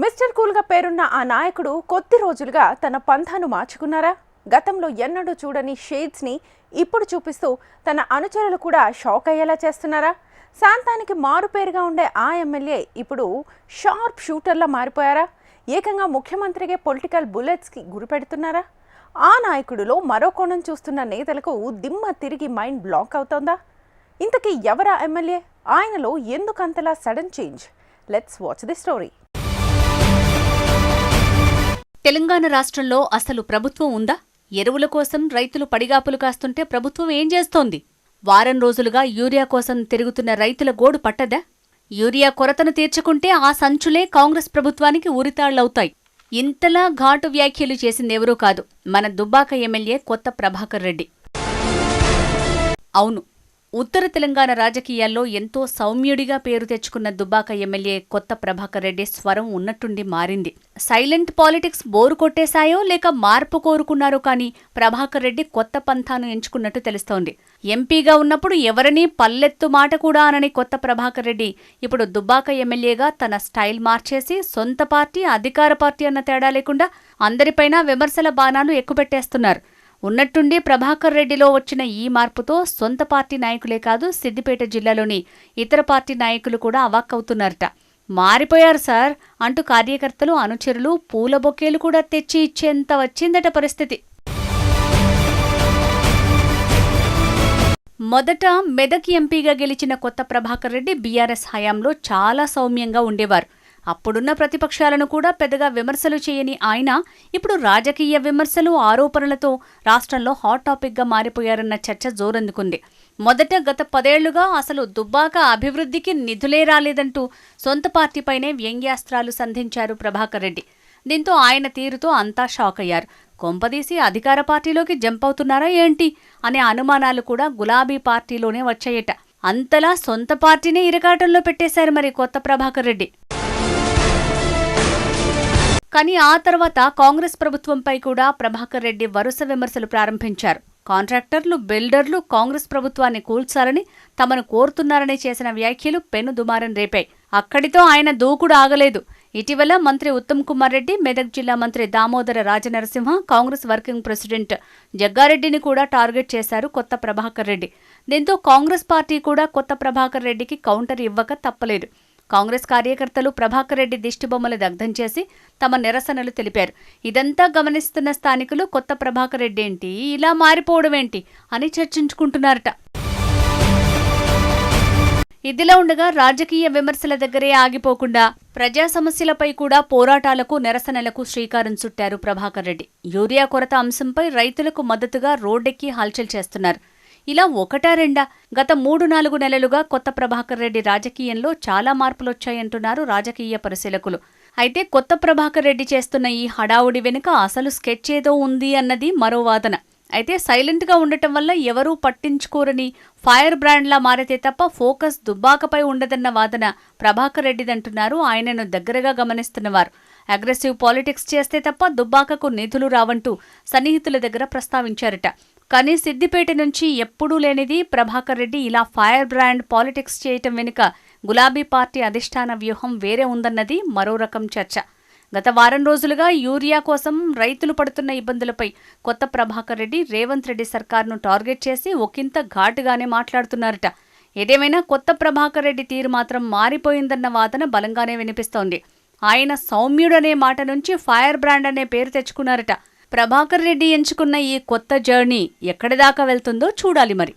Mister కూల్గా పేరున్న ఆ నాయకుడు కొద్ది రోజులుగా తన పంథాను మార్చుకున్నారా? గతంలో ఎన్నడూ చూడని షేడ్స్ని ఇప్పుడు చూపిస్తూ తన అనుచరులు కూడా షాక్ అయ్యేలా చేస్తున్నారా? శాంతానికి మారుపేరుగా ఉండే ఆ ఎమ్మెల్యే ఇప్పుడు షార్ప్ షూటర్లా మారిపోయారా? ఏకంగా ముఖ్యమంత్రికే పొలిటికల్ బుల్లెట్స్కి గురిపెడుతున్నారా ఆ నాయకుడిలో మరో కోణం చూస్తున్న నేతలకు దిమ్మ తిరిగి మైండ్ బ్లాక్ అవుతోందా? ఇంతకీ ఎవరా ఎమ్మెల్యే? ఆయనలో ఎందుకంతలా sudden change? Let's watch the story. Telangana రాష్ట్రంలో అసలు ప్రభుత్వం ఉందా? ఎరువుల కోసం రైతులు పడిగాపులు కాస్తుంటే ప్రభుత్వం ఏం చేస్తోంది? వారం రోజులుగా యూరియా కోసం తిరుగుతున్న రైతుల గోడు పట్టదా? యూరియా కొరతను తీర్చుకుంటే ఆ సంచులే కాంగ్రెస్ ప్రభుత్వానికి ఉరితాళ్ళవుతాయి ఇంతలా ఘాటు వ్యాఖ్యలు చేసిందెవరూ కాదు. మన దుబ్బాక ఎమ్మెల్యే కొత్త ప్రభాకర్ రెడ్డి. అవును ఉత్తర తెలంగాణ రాజకీయాల్లో ఎంతో సౌమ్యుడిగా పేరు తెచ్చుకున్న దుబ్బాక ఎమ్మెల్యే కొత్త ప్రభాకర్ రెడ్డి స్వరం ఉన్నట్టుండి మారింది. సైలెంట్ పాలిటిక్స్ బోరు కొట్టేశాయో లేక మార్పు కోరుకున్నారో కానీ ప్రభాకర్ రెడ్డి కొత్త పంథాను ఎంచుకున్నట్టు తెలుస్తోంది. ఎంపీగా ఉన్నప్పుడు ఎవరినీ పల్లెత్తు మాట కూడా అనని కొత్త ప్రభాకర్ రెడ్డి ఇప్పుడు దుబ్బాక ఎమ్మెల్యేగా తన స్టైల్ మార్చేసి సొంత పార్టీ అధికార పార్టీ అన్న తేడా లేకుండా అందరిపైన విమర్శల బాణాలు ఎక్కుపెట్టేస్తున్నారు. ఉన్నట్టుండి ప్రభాకర్ రెడ్డిలో వచ్చిన ఈ మార్పుతో సొంత పార్టీ నాయకులే కాదు సిద్దిపేట జిల్లాలోని ఇతర పార్టీ నాయకులు కూడా అవాక్కవుతున్నారట. మారిపోయారు సార్. అంటూ కార్యకర్తలు అనుచరులు పూల బొకేలు కూడా తెచ్చి ఇచ్చేంత వచ్చిందట పరిస్థితి. మొదట మెదక్ ఎంపీగా గెలిచిన కొత్త ప్రభాకర్ రెడ్డి బీఆర్ఎస్ హయాంలో చాలా సౌమ్యంగా ఉండేవారు. అప్పుడున్న ప్రతిపక్షాలను కూడా పెద్దగా విమర్శలు చేయని ఆయన ఇప్పుడు రాజకీయ విమర్శలు ఆరోపణలతో రాష్ట్రంలో హాట్ టాపిక్గా మారిపోయారన్న చర్చ జోరందుకుంది. మొదట గత పదేళ్ళుగా అసలు దుబ్బాక అభివృద్ధికి నిధులే రాలేదంటూ సొంత పార్టీపైనే వ్యంగ్యాస్త్రాలు సంధించారు ప్రభాకర్ రెడ్డి. దీంతో ఆయన తీరుతో అంతా షాక్ అయ్యారు. కొంపదీసి అధికార పార్టీలోకి జంప్ అవుతున్నారా ఏంటి? అనే అనుమానాలు కూడా గులాబీ పార్టీలోనే వచ్చాయట. అంతలా సొంత పార్టీనే ఇరకాటంలో పెట్టేశారు మరి కొత్త ప్రభాకర్ రెడ్డి. కానీ ఆ తర్వాత కాంగ్రెస్ ప్రభుత్వంపై కూడా ప్రభాకర్ రెడ్డి వరుస విమర్శలు ప్రారంభించారు. కాంట్రాక్టర్లు బిల్డర్లు కాంగ్రెస్ ప్రభుత్వాన్ని కూల్చాలని తమను కోరుతున్నారని చేసిన వ్యాఖ్యలు పెను దుమారం రేపాయి. అక్కడితో ఆయన దూకుడు ఆగలేదు. ఇటీవల మంత్రి ఉత్తమ్ కుమార్ రెడ్డి మెదక్ జిల్లా మంత్రి Damodara Rajanarasimha Congress working president జగ్గారెడ్డిని కూడా టార్గెట్ చేశారు కొత్త ప్రభాకర్ రెడ్డి. దీంతో కాంగ్రెస్ పార్టీ కూడా కొత్త ప్రభాకర్ రెడ్డికి కౌంటర్ ఇవ్వక తప్పలేదు. కాంగ్రెస్ కార్యకర్తలు ప్రభాకర్ రెడ్డి దిష్టిబొమ్మలు దగ్ధం చేసి తమ నిరసనలు తెలిపారు. ఇదంతా గమనిస్తున్న స్థానికులు కొత్త ప్రభాకర్ రెడ్డి ఏంటి? ఇలా మారిపోవడమేంటి అని చర్చించుకుంటున్నారట. ఇదిలా ఉండగా రాజకీయ విమర్శల దగ్గరే ఆగిపోకుండా ప్రజా సమస్యలపై కూడా పోరాటాలకు నిరసనలకు శ్రీకారం చుట్టారు ప్రభాకర్ రెడ్డి. యూరియా కొరత అంశంపై రైతులకు మద్దతుగా రోడ్డెక్కి హల్చల్ చేస్తున్నారు. ఇలా ఒకటా రెండా? గత మూడు నాలుగు నెలలుగా కొత్త ప్రభాకర్ రెడ్డి రాజకీయంలో చాలా మార్పులొచ్చాయంటున్నారు రాజకీయ పరిశీలకులు. అయితే కొత్త ప్రభాకర్ రెడ్డి చేస్తున్న ఈ హడావుడి వెనుక అసలు స్కెచ్ ఏదో ఉంది అన్నది మరో వాదన. అయితే సైలెంట్గా ఉండటం వల్ల ఎవరూ పట్టించుకోరని ఫైర్ బ్రాండ్లా మారితే తప్ప ఫోకస్ దుబ్బాకపై ఉండదన్న వాదన ప్రభాకర్ రెడ్డిదంటున్నారు ఆయనను దగ్గరగా గమనిస్తున్నవారు అగ్రెసివ్ పాలిటిక్స్ చేస్తే తప్ప దుబ్బాకకు నిధులు రావంటూ సన్నిహితుల దగ్గర ప్రస్తావించారట. కానీ సిద్దిపేట నుంచి ఎప్పుడూ లేనిది ప్రభాకర్ రెడ్డి ఇలా ఫైర్ బ్రాండ్ పాలిటిక్స్ చేయటం వెనుక గులాబీ పార్టీ అధిష్టాన వ్యూహం వేరే ఉందన్నది మరో రకం చర్చ. గత వారం రోజులుగా యూరియా కోసం రైతులు పడుతున్న ఇబ్బందులపై కొత్త ప్రభాకర్ రెడ్డి రేవంత్ రెడ్డి సర్కార్ను టార్గెట్ చేసి ఒకంత ఘాటుగానే మాట్లాడుతున్నారట. ఏదేమైనా కొత్త ప్రభాకర్ రెడ్డి తీరు మాత్రం మారిపోయిందన్న వాదన బలంగానే వినిపిస్తోంది. ఆయన సౌమ్యుడనే మాట నుంచి ఫైర్ బ్రాండ్ అనే పేరు తెచ్చుకున్నారట. ప్రభాకర్ రెడ్డి ఎంచుకున్న ఈ కొత్త జర్నీ ఎక్కడి దాకా వెళ్తుందో చూడాలి మరి.